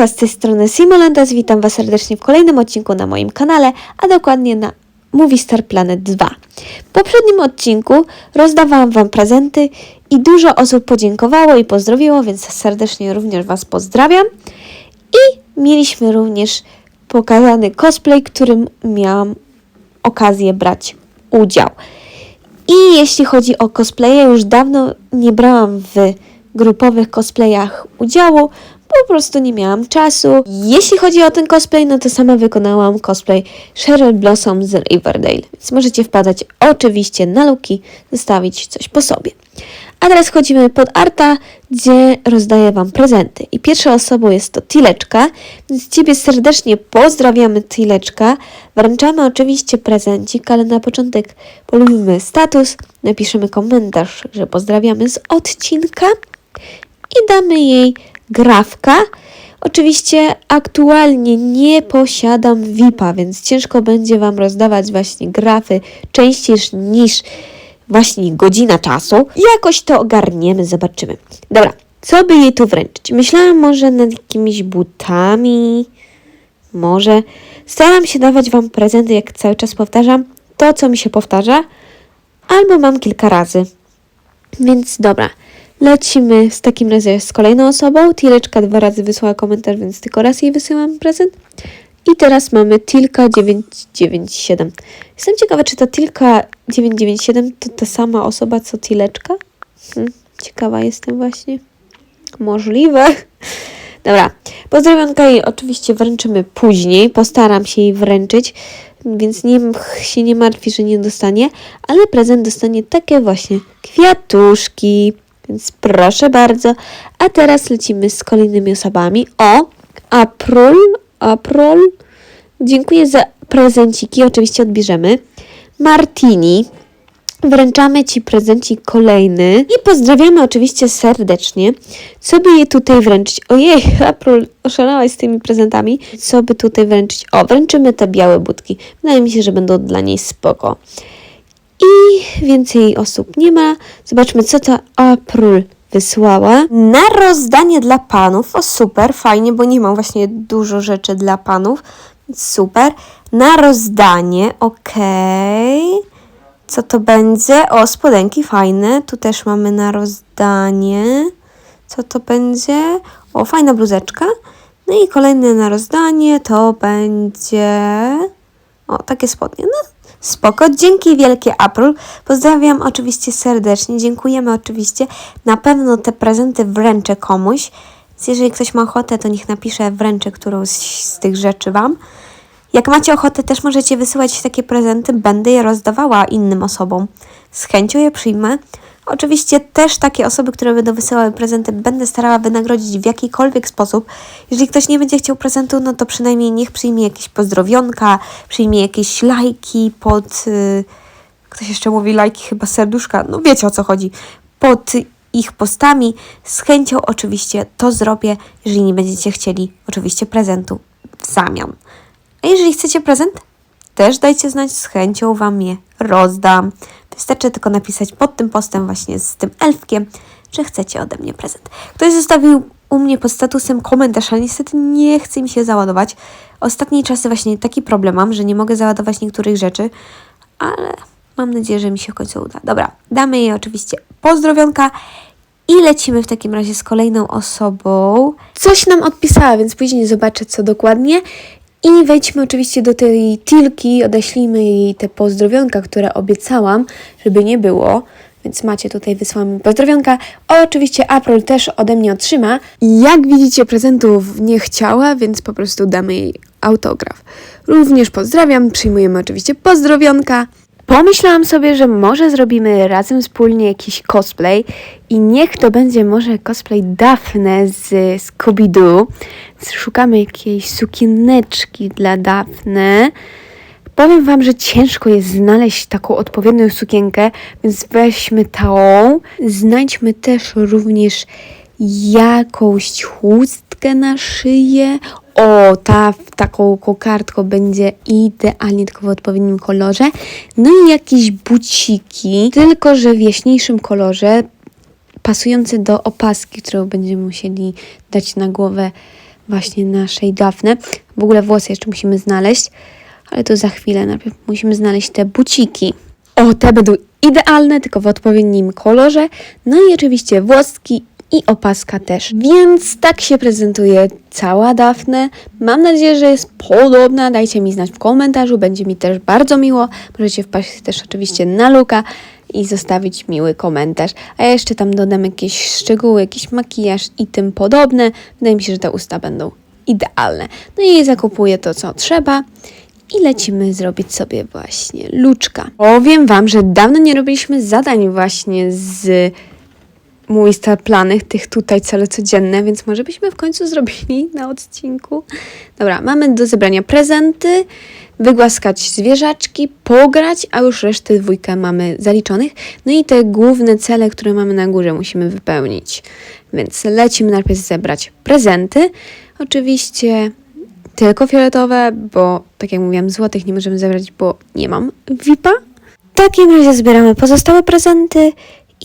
Hejka, z tej strony Simolandas, witam Was serdecznie w kolejnym odcinku na moim kanale, a dokładnie na Movie Star Planet 2. W poprzednim odcinku rozdawałam Wam prezenty i dużo osób podziękowało i pozdrowiło, więc serdecznie również Was pozdrawiam. I mieliśmy również pokazany cosplay, którym miałam okazję brać udział. I jeśli chodzi o cosplaye, już dawno nie brałam w grupowych cosplayach udziału, po prostu nie miałam czasu. Jeśli chodzi o ten cosplay, no to sama wykonałam cosplay Cheryl Blossom z Riverdale, więc możecie wpadać oczywiście na luki, zostawić coś po sobie. A teraz chodzimy pod Arta, gdzie rozdaję Wam prezenty. I pierwszą osobą jest to Tileczka, więc Ciebie serdecznie pozdrawiamy Tileczka. Wręczamy oczywiście prezencik, ale na początek polubimy status, napiszemy komentarz, że pozdrawiamy z odcinka i damy jej grafka. Oczywiście aktualnie nie posiadam VIP-a, więc ciężko będzie Wam rozdawać właśnie grafy częściej niż właśnie godzina czasu. Jakoś to ogarniemy, zobaczymy. Dobra, co by jej tu wręczyć? Myślałam może nad jakimiś butami, może. Staram się dawać Wam prezenty, jak cały czas powtarzam, to co mi się powtarza, albo mam kilka razy. Więc dobra, lecimy w takim razie z kolejną osobą. Tileczka dwa razy wysłała komentarz, więc tylko raz jej wysyłam prezent. I teraz mamy Tilka 997. Jestem ciekawa, czy ta Tilka 997 to ta sama osoba co Tileczka? Hmm, ciekawa jestem właśnie. Możliwe. Dobra, pozdrowionka jej oczywiście wręczymy później. Postaram się jej wręczyć, więc nie się nie martwi, że nie dostanie, ale prezent dostanie takie właśnie kwiatuszki. Więc proszę bardzo. A teraz lecimy z kolejnymi osobami. O, April, April. Dziękuję za prezenciki. Oczywiście odbierzemy. Martini. Wręczamy Ci prezencik kolejny i pozdrawiamy oczywiście serdecznie. Co by je tutaj wręczyć? Ojej, April, oszalałaś z tymi prezentami. Co by tutaj wręczyć? O, wręczymy te białe budki. Wydaje mi się, że będą dla niej spoko. I więcej osób nie ma. Zobaczmy, co ta April wysłała. Na rozdanie dla panów. O, super, fajnie, bo nie mam właśnie dużo rzeczy dla panów. Super. Na rozdanie, okej. Co to będzie? O, spodenki fajne. Tu też mamy na rozdanie. Co to będzie? O, fajna bluzeczka. No i kolejne na rozdanie to będzie... O, takie spodnie. No, spoko. Dzięki wielkie April. Pozdrawiam oczywiście serdecznie. Dziękujemy oczywiście. Na pewno te prezenty wręczę komuś. Więc jeżeli ktoś ma ochotę, to niech napisze wręczę którąś z tych rzeczy Wam. Jak macie ochotę, też możecie wysyłać takie prezenty, będę je rozdawała innym osobom. Z chęcią je przyjmę. Oczywiście też takie osoby, które będą wysyłały prezenty, będę starała wynagrodzić w jakikolwiek sposób. Jeżeli ktoś nie będzie chciał prezentu, no to przynajmniej niech przyjmie jakieś pozdrowionka, przyjmie jakieś lajki pod. Yy, ktoś jeszcze mówi lajki, chyba serduszka. No wiecie o co chodzi. Pod ich postami. Z chęcią oczywiście to zrobię, jeżeli nie będziecie chcieli oczywiście prezentu w zamian. A jeżeli chcecie prezent, też dajcie znać, z chęcią Wam je rozdam. Wystarczy tylko napisać pod tym postem właśnie z tym elfkiem, że chcecie ode mnie prezent. Ktoś zostawił u mnie pod statusem komentarz, ale niestety nie chce mi się załadować. Ostatniej czasy właśnie taki problem mam, że nie mogę załadować niektórych rzeczy, ale mam nadzieję, że mi się w końcu uda. Dobra, damy jej oczywiście pozdrowionka i lecimy w takim razie z kolejną osobą. Coś nam odpisała, więc później zobaczę co dokładnie. I wejdźmy oczywiście do tej tilki, odeślijmy jej te pozdrowionka, które obiecałam, żeby nie było. Więc macie tutaj wysłamy pozdrowionka. Oczywiście April też ode mnie otrzyma. Jak widzicie, prezentów nie chciała, więc po prostu damy jej autograf. Również pozdrawiam, przyjmujemy oczywiście pozdrowionka. Pomyślałam sobie, że może zrobimy razem wspólnie jakiś cosplay i niech to będzie może cosplay Daphne z Scooby-Doo. Szukamy jakiejś sukieneczki dla Daphne. Powiem Wam, że ciężko jest znaleźć taką odpowiednią sukienkę, więc weźmy tą. Znajdźmy też również jakąś chustkę na szyję. O, ta taką kokardką będzie idealnie tylko w odpowiednim kolorze. No i jakieś buciki, tylko że w jaśniejszym kolorze, pasujące do opaski, którą będziemy musieli dać na głowę właśnie naszej Dafne. W ogóle włosy jeszcze musimy znaleźć, ale to za chwilę. Najpierw musimy znaleźć te buciki. O, te będą idealne, tylko w odpowiednim kolorze. No i oczywiście włoski i opaska też. Więc tak się prezentuje cała Dafne. Mam nadzieję, że jest podobna. Dajcie mi znać w komentarzu, będzie mi też bardzo miło. Możecie wpaść też oczywiście na Luka i zostawić miły komentarz. A ja jeszcze tam dodam jakieś szczegóły, jakiś makijaż i tym podobne. Wydaje mi się, że te usta będą idealne. No i zakupuję to, co trzeba. I lecimy zrobić sobie właśnie luczka. Powiem Wam, że dawno nie robiliśmy zadań właśnie z mój star plany, tych tutaj cele codzienne, więc może byśmy w końcu zrobili na odcinku. Dobra, mamy do zebrania prezenty, wygłaskać zwierzaczki, pograć, a już resztę dwójkę mamy zaliczonych. No i te główne cele, które mamy na górze musimy wypełnić. Więc lecimy najpierw zebrać prezenty. Oczywiście tylko fioletowe, bo tak jak mówiłam, złotych nie możemy zebrać, bo nie mam VIP-a. W takim razie zbieramy pozostałe prezenty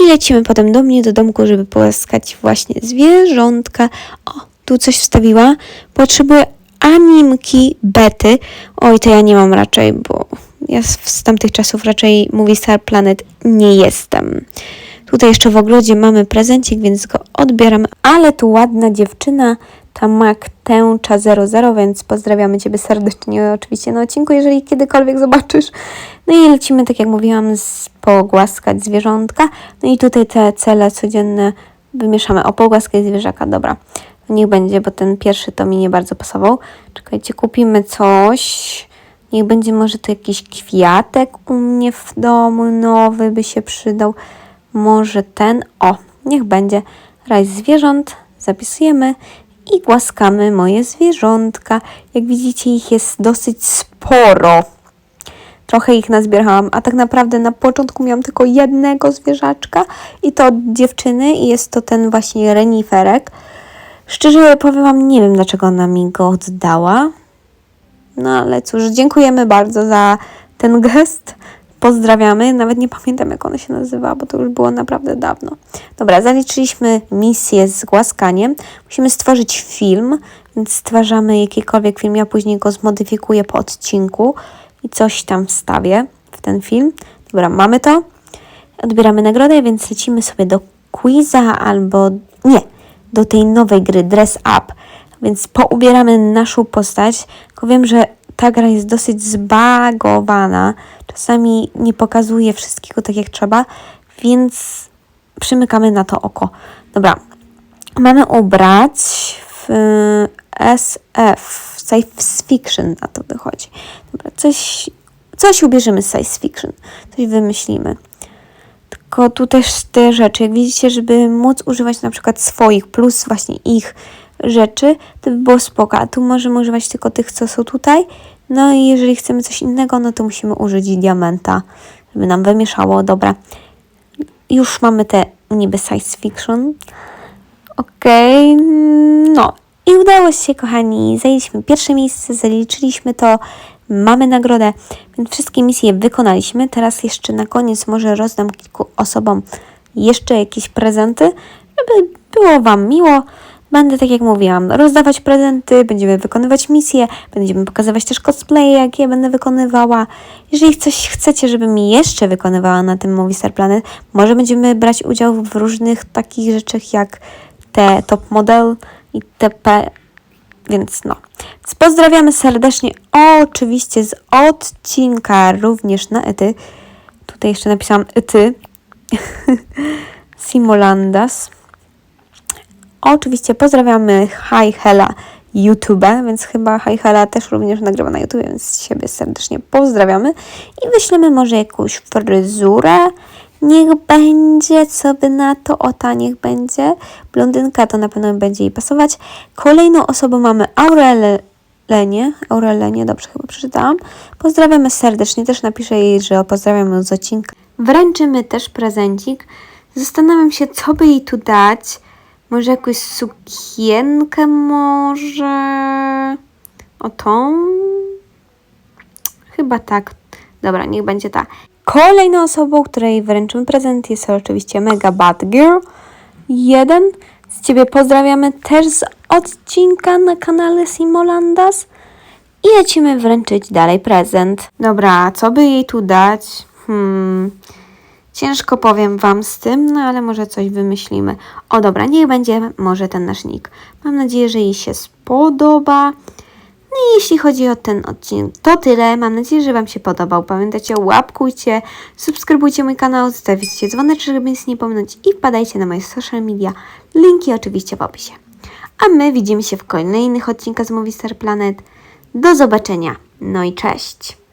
i lecimy potem do mnie, do domku, żeby połaskać właśnie zwierzątka. O, tu coś wstawiła. Potrzebuję animki bety. Oj, to ja nie mam raczej, bo ja z, tamtych czasów raczej Movie Star Planet nie jestem. Tutaj jeszcze w ogrodzie mamy prezencik, więc go odbieram. Ale tu ładna dziewczyna, ta Mac Tęcza 00, więc pozdrawiamy Ciebie serdecznie oczywiście na odcinku, jeżeli kiedykolwiek zobaczysz. No i lecimy, tak jak mówiłam, z, pogłaskać zwierzątka. No i tutaj te cele codzienne wymieszamy. O, pogłaskać zwierzaka, dobra. Niech będzie, bo ten pierwszy to mi nie bardzo pasował. Czekajcie, kupimy coś. Niech będzie może to jakiś kwiatek u mnie w domu nowy by się przydał. Może ten, o, niech będzie raj zwierząt, zapisujemy i głaskamy moje zwierzątka. Jak widzicie, ich jest dosyć sporo. Trochę ich nazbierałam, a tak naprawdę na początku miałam tylko jednego zwierzaczka i to od dziewczyny i jest to ten właśnie reniferek. Szczerze powiem Wam, nie wiem dlaczego ona mi go oddała. No ale cóż, dziękujemy bardzo za ten gest. Pozdrawiamy. Nawet nie pamiętam, jak ona się nazywa, bo to już było naprawdę dawno. Dobra, zaliczyliśmy misję z głaskaniem. Musimy stworzyć film, więc stwarzamy jakikolwiek film. Ja później go zmodyfikuję po odcinku i coś tam wstawię w ten film. Dobra, mamy to. Odbieramy nagrodę, więc lecimy sobie do quiza albo nie, do tej nowej gry Dress Up. Więc poubieramy naszą postać. Tylko wiem, że ta gra jest dosyć zbagowana. Czasami nie pokazuje wszystkiego tak jak trzeba, więc przymykamy na to oko. Dobra, mamy ubrać w SF, Science Fiction na to wychodzi. Dobra, coś, coś ubierzemy z Science Fiction, coś wymyślimy. Tylko tu też te rzeczy, jak widzicie, żeby móc używać na przykład swoich plus właśnie ich rzeczy, to by było spoko. A tu możemy używać tylko tych, co są tutaj. No i jeżeli chcemy coś innego, no to musimy użyć diamenta, żeby nam wymieszało. Dobra. Już mamy te niby science fiction. Okej, no. I udało się, kochani. Zajęliśmy pierwsze miejsce, zaliczyliśmy to. Mamy nagrodę, więc wszystkie misje wykonaliśmy. Teraz jeszcze na koniec może rozdam kilku osobom jeszcze jakieś prezenty, żeby było Wam miło. Będę, tak jak mówiłam, rozdawać prezenty, będziemy wykonywać misje, będziemy pokazywać też cosplaye, jakie ja będę wykonywała. Jeżeli coś chcecie, żebym jeszcze wykonywała na tym Movie Star Planet, może będziemy brać udział w różnych takich rzeczach jak te top model i TP, więc no. Pozdrawiamy serdecznie, oczywiście z odcinka również na ety. Tutaj jeszcze napisałam ety. Simolandas. Oczywiście pozdrawiamy Hi Hela YouTube, więc chyba Hi Hela też również nagrywa na YouTube, więc siebie serdecznie pozdrawiamy i wyślemy może jakąś fryzurę. Niech będzie, co by na to, o ta niech będzie. Blondynka to na pewno będzie jej pasować. Kolejną osobą mamy Aurelenie. Aurelenie, dobrze chyba przeczytałam. Pozdrawiamy serdecznie, też napiszę jej, że pozdrawiam z odcinka. Wręczymy też prezencik. Zastanawiam się, co by jej tu dać. Może jakąś sukienkę może? O tą? Chyba tak. Dobra, niech będzie ta. Kolejną osobą, której wręczymy prezent jest oczywiście Mega Bad Girl. Jeden. z Ciebie pozdrawiamy też z odcinka na kanale Simolandas i lecimy wręczyć dalej prezent. Dobra, co by jej tu dać? Hmm, ciężko powiem Wam z tym, no ale może coś wymyślimy. O dobra, niech będzie może ten nasz nick. Mam nadzieję, że jej się spodoba. No i jeśli chodzi o ten odcinek, to tyle. Mam nadzieję, że Wam się podobał. Pamiętajcie, łapkujcie, subskrybujcie mój kanał, zostawicie dzwoneczek, żeby nic nie pominąć i wpadajcie na moje social media. Linki oczywiście w opisie. A my widzimy się w kolejnych odcinkach z Movie Star Planet. Do zobaczenia. No i cześć.